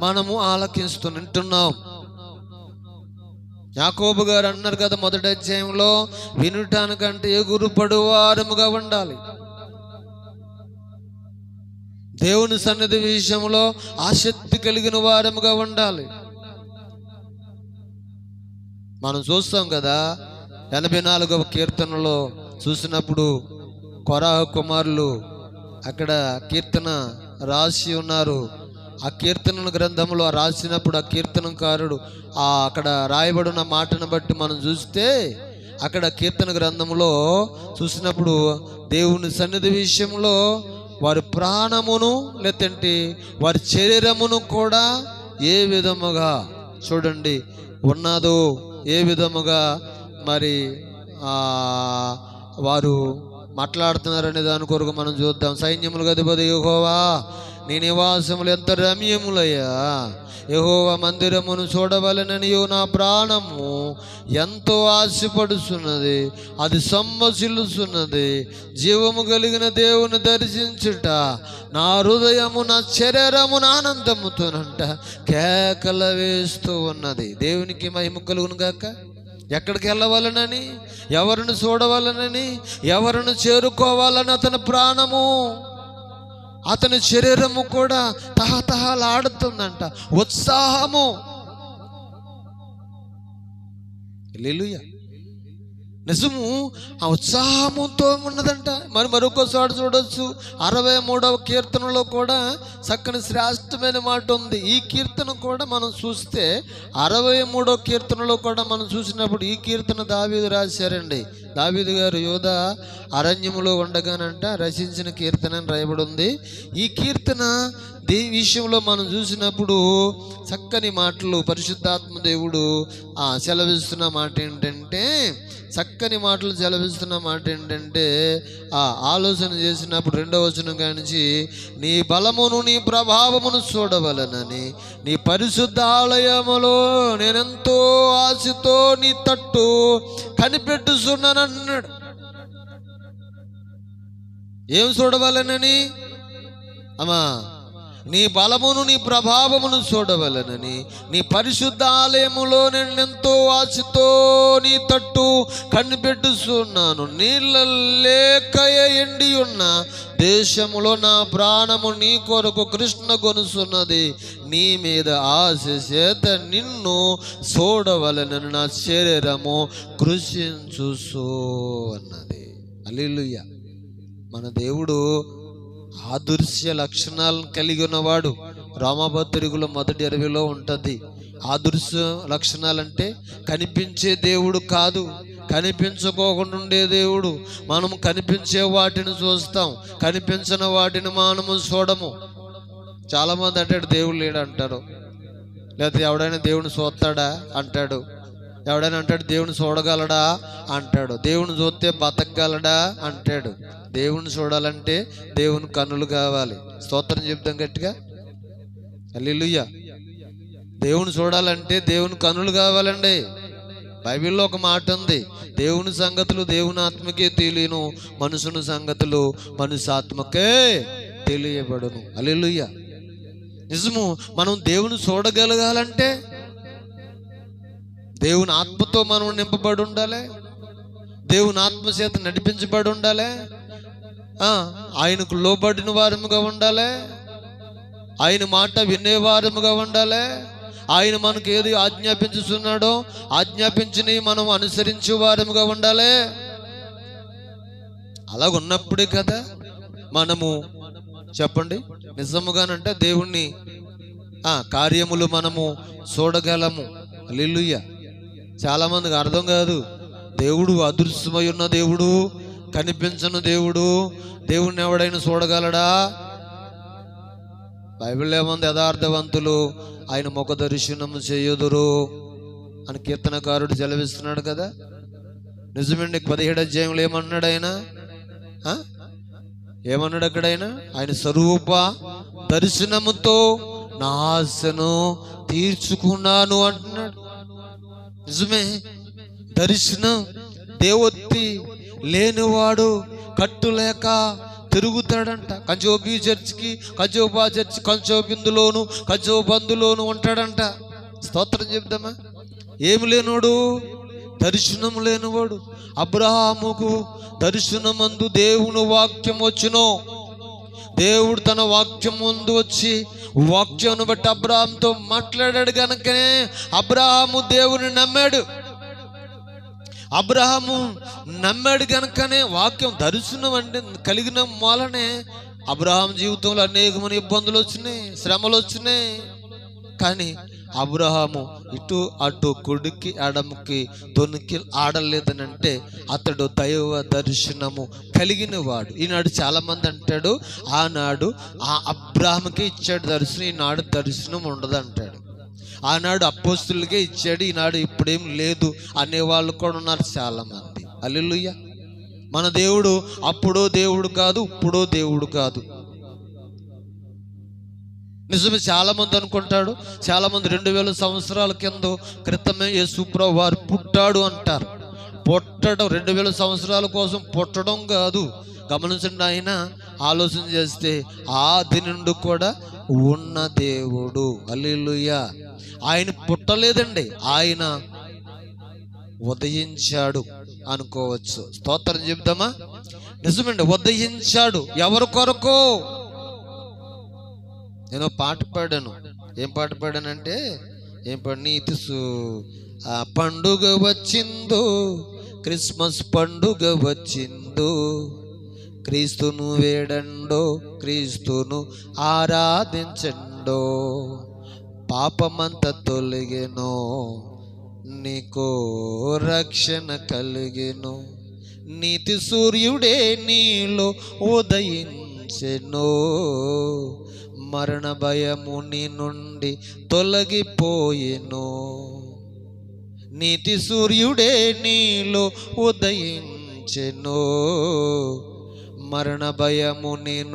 మనము ఆలకిస్తూ వింటున్నాం యాకోబు గారు అన్నారు కదా మొదటి అధ్యాయంలో వినటానికంటే ఎగురు పడువారముగా ఉండాలి. దేవుని సన్నిధి విషయంలో ఆసక్తి కలిగిన వారముగా ఉండాలి. మనం చూస్తాం కదా ఎనభై నాలుగవ కీర్తనలో చూసినప్పుడు కొరాహ కుమారులు అక్కడ కీర్తన రాసి ఉన్నారు. ఆ కీర్తన గ్రంథంలో రాసినప్పుడు ఆ కీర్తనకారుడు ఆ అక్కడ రాయబడిన మాటను బట్టి మనం చూస్తే అక్కడ కీర్తన గ్రంథంలో చూసినప్పుడు దేవుని సన్నిధి విషయంలో వారి ప్రాణమును లేదంటే వారి శరీరమును కూడా ఏ విధముగా చూడండి ఉన్నదో ఏ విధముగా మరి వారు మాట్లాడుతున్నారనే దాని కొరకు మనం చూద్దాం. సైన్యములు అధిపతి యహోవా నీ నివాసములు ఎంత రమ్యములయ్యా. యహోవ మందిరమును చూడవలనని నా ప్రాణము ఎంతో ఆశపడుచున్నది అది సమ్మసిల్లుచున్నది జీవము కలిగిన దేవుని దర్శించుట నా హృదయము నా శరీరమును ఆనందముతోనంట కేకల వేస్తూ ఉన్నది. దేవునికి మహిమ కలుగును గాక. ఎక్కడికి వెళ్ళవాలనని? ఎవరిని చూడవాలనని? ఎవరిని చేరుకోవాలని అతని ప్రాణము? అతని శరీరము కూడా తహతహలాడుతుందంట. ఉత్సాహము. లేలుయ నిజము ఆ ఉత్సాహముతో ఉన్నదంట. మరి మరొకసారి చూడొచ్చు. అరవై మూడవ కీర్తనలో కూడా చక్కని శ్రేష్టమైన మాట ఉంది. ఈ కీర్తన కూడా మనం చూస్తే అరవై మూడవ కీర్తనలో కూడా మనం చూసినప్పుడు ఈ కీర్తన దావీదు రాశారండి. దావీదు గారు యోధ అరణ్యములో ఉండగానంట రచించిన కీర్తన అని రాయబడి ఉంది ఈ కీర్తన దీ విషయంలో మనం చూసినప్పుడు చక్కని మాటలు పరిశుద్ధాత్మ దేవుడు ఆ సెలవిస్తున్న మాట ఏంటంటే చక్కని మాటలు సెలవిస్తున్న మాట ఏంటంటే ఆ ఆలోచన చేసినప్పుడు రెండవ వచనం కానించి నీ బలమును నీ ప్రభావమును చూడవలనని నీ పరిశుద్ధ ఆలయములో నేనెంతో ఆశతో నీ తట్టు కనిపెట్టుచున్నానన్నాడు ఏం చూడవలనని? అమ్మా నీ బలమును నీ ప్రభావమును చూడవలనని నీ పరిశుద్ధ ఆలయములో నేను ఎంతో ఆశతో నీ తట్టు కనిపెట్టుచున్నాను. నీళ్ళ లేకయ ఎండి ఉన్న దేశములో నా ప్రాణము నీ కొరకు కృష్ణ కొనుసున్నది నీ మీద ఆశ చేత నిన్ను చూడవలనని నా శరీరము కృషించుసు అన్నది. అల్లిలుయ్య మన దేవుడు ఆదృశ్య లక్షణాలను కలిగి ఉన్నవాడు రామభద్రికుల మొదటి అరవిలో ఉంటుంది. ఆదృశ్య లక్షణాలంటే కనిపించే దేవుడు కాదు. కనిపించుకోకుండా ఉండే దేవుడు. మనం కనిపించే వాటిని చూస్తాం. కనిపించిన వాటిని మనము చూడము. చాలామంది అంటాడు దేవుడు లేడు అంటారు. లేకపోతే ఎవడైనా దేవుని చూస్తాడా? అంటాడు. ఎవడైనా అంటాడు దేవుని చూడగలడా? అంటాడు. దేవుని చూస్తే బతకగలడా? అంటాడు. దేవుని చూడాలంటే దేవుని కన్నులు కావాలి. స్తోత్రం చెప్తాం గట్టిగా. అల్లిలుయ్య దేవుని చూడాలంటే దేవుని కన్నులు కావాలండి. బైబిల్లో ఒక మాట ఉంది. దేవుని సంగతులు దేవుని ఆత్మకే తెలియను. మనుషుని సంగతులు మనుషు ఆత్మకే తెలియబడును. అల్లిలుయ్య నిజము మనం దేవుని చూడగలగాలంటే దేవుని ఆత్మతో మనం నింపబడి ఉండాలి. దేవుని ఆత్మ చేత నడిపించబడి ఉండాలి. ఆయనకు లోబడిన వారముగా ఉండాలి. ఆయన మాట వినేవారముగా ఉండాలి. ఆయన మనకు ఏది ఆజ్ఞాపించుతున్నాడో ఆజ్ఞాపించినవి మనం అనుసరించే వారముగా ఉండాలి. అలా ఉన్నప్పుడే కదా మనము చెప్పండి. నిజముగానంటే దేవుణ్ణి ఆ కార్యములు మనము చూడగలము. లిల్లుయ్య చాలామందికి అర్థం కాదు. దేవుడు అదృశ్యమై ఉన్న దేవుడు కనిపించను దేవుడు దేవుణ్ణి ఎవడైనా చూడగలడా? బైబిల్ ఏమంది? యథార్థవంతులు ఆయన ముఖ దర్శనము చేయుదురు అని కీర్తనకారుడు సెలవిస్తున్నాడు కదా. నిజమండి పదిహేడు అధ్యాయంలో ఏమన్నాడు ఆయన? ఏమన్నాడు ఎక్కడైనా ఆయన ఆయన స్వరూప దర్శనముతో నా ఆశను తీర్చుకున్నాను అంటున్నాడు. నిజమే? దర్శనం దేవొత్తి లేనివాడు కట్టు లేక తిరుగుతాడంట. కంచోబి చర్చ్కి కంచోబా చర్చ్ కంచోబిందులోను కంచోబందులోను ఉంటాడంట. స్తోత్రం చెప్దామా? ఏమి లేనోడు? దర్శనం లేనివాడు. అబ్రహాముకు దర్శనమందు దేవుని వాక్యం వచ్చును. దేవుడు తన వాక్యం ముందు వచ్చి వాక్యంను బట్టి అబ్రహాంతో మాట్లాడాడు కనుకనే అబ్రహాము దేవుని నమ్మాడు. అబ్రహాము నమ్మాడు కనుకనే వాక్యం దర్శనం అంటే కలిగిన మూలనే అబ్రహాం జీవితంలో అనేకమైన ఇబ్బందులు వచ్చినాయి శ్రమలు వచ్చినాయి. కానీ అబ్రహాము ఇటు అటు కుడికి ఎడమకి దొనికి ఆడలేదనంటే అతడు దైవ దర్శనము కలిగిన వాడు ఈనాడు చాలామంది అంటాడు ఆనాడు ఆ అబ్రాహాముకే ఇచ్చాడు దర్శనం ఈనాడు దర్శనం ఉండదు అంటాడు ఆనాడు అపోస్తులకే ఇచ్చాడు ఈనాడు ఇప్పుడేం లేదు అనేవాళ్ళు కూడా ఉన్నారు చాలామంది. అల్లుయ్య మన దేవుడు అప్పుడో దేవుడు కాదు ఇప్పుడో దేవుడు కాదు. నిజమే చాలా మంది అనుకుంటాడు చాలా మంది రెండు వేల సంవత్సరాల కింద క్రితమే యేసుప్రభు వారు పుట్టాడు అంటారు. పుట్టడం రెండు వేల సంవత్సరాల కోసం పుట్టడం కాదు. గమనించండి ఆయన ఆలోచన చేస్తే ఆది నుండి కూడా ఉన్న దేవుడు. అల్లిలుయ్య ఆయన పుట్టలేదండి ఆయన ఉదయించాడు అనుకోవచ్చు. స్తోత్రం చెప్దామా నిజమండి ఉదయించాడు. ఎవరి కొరకు? నేను పాట పాడాను. ఏం పాట పాడానంటే ఏం పాడు నీతి సు- ఆ పండుగ వచ్చిందో క్రిస్మస్ పండుగ వచ్చిందో క్రీస్తును వేడండో క్రీస్తును ఆరాధించండో పాపమంత తొలగెనో నీకో రక్షణ కలిగెను. నీతి సూర్యుడే నీలో ఉదయించెను మరణ భయము నీ నుండి తొలగిపోయెను. నీతి సూర్యుడే నీలో ఉదయించెను. మరణ భయము నీ